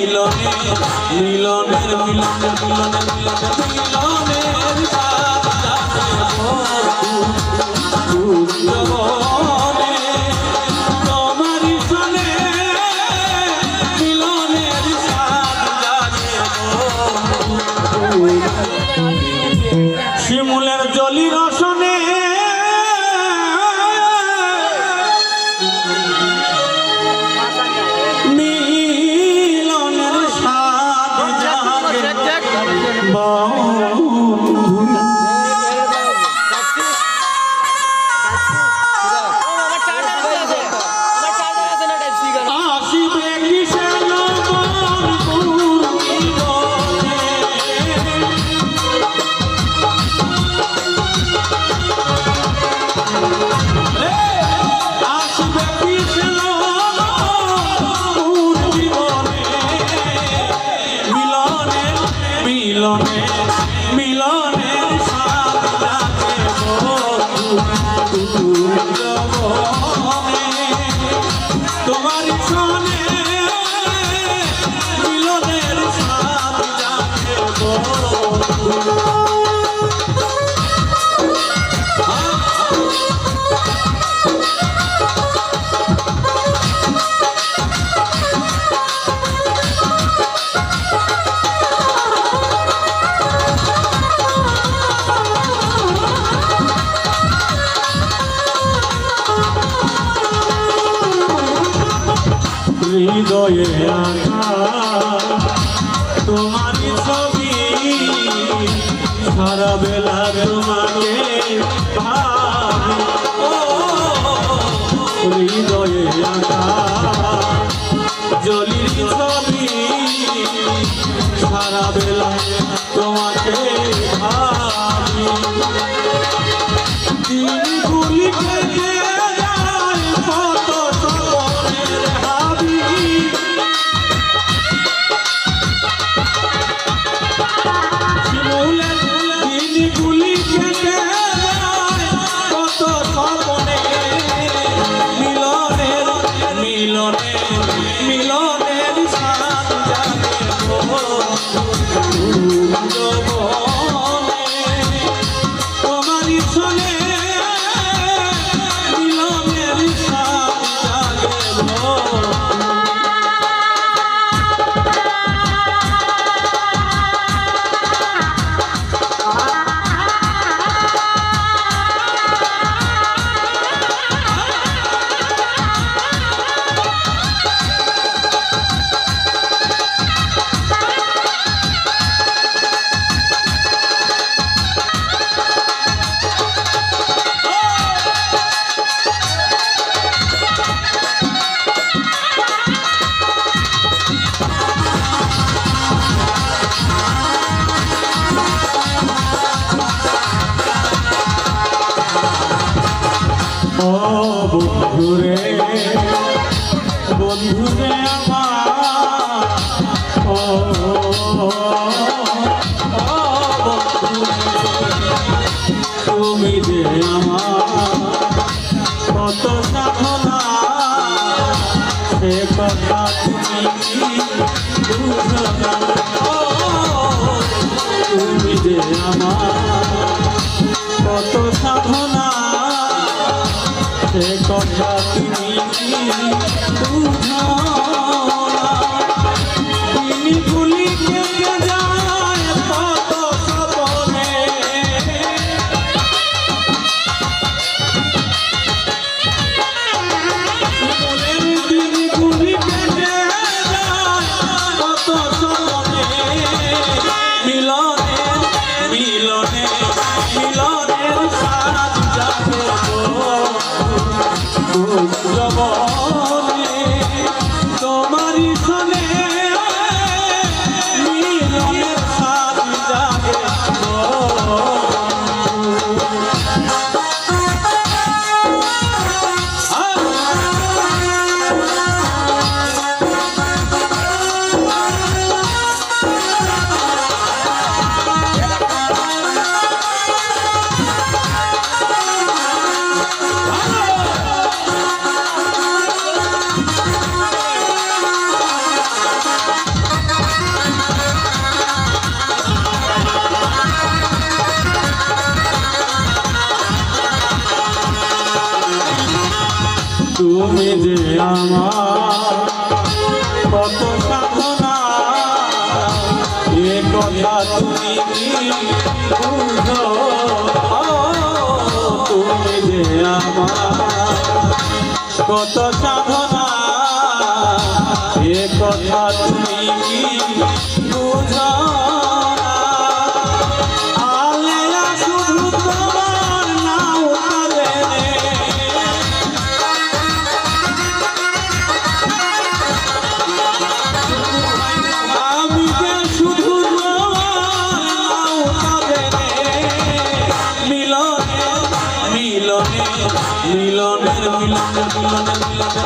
মিলনে মিলনের মিলনে মিলনে মিলনে মিলনে মিলন হৃদয়ে তোমার ছবি সারা বেলা তোমাকে হৃদয়ে জলির ছবি সারা বেলা তোমাকে ভাবি সাধনা ভোলা সে কথা তুমি বুঝো না তুমি যে আমার কত সাধনা। সে কথা তুমি তুমি যে আমার কত সাধনা, এ কথা তুমি বুঝো। তুমি যে আমার কত সাধনা, এ কথা তুমি মিলনের মিলনের মিলনের মিলনের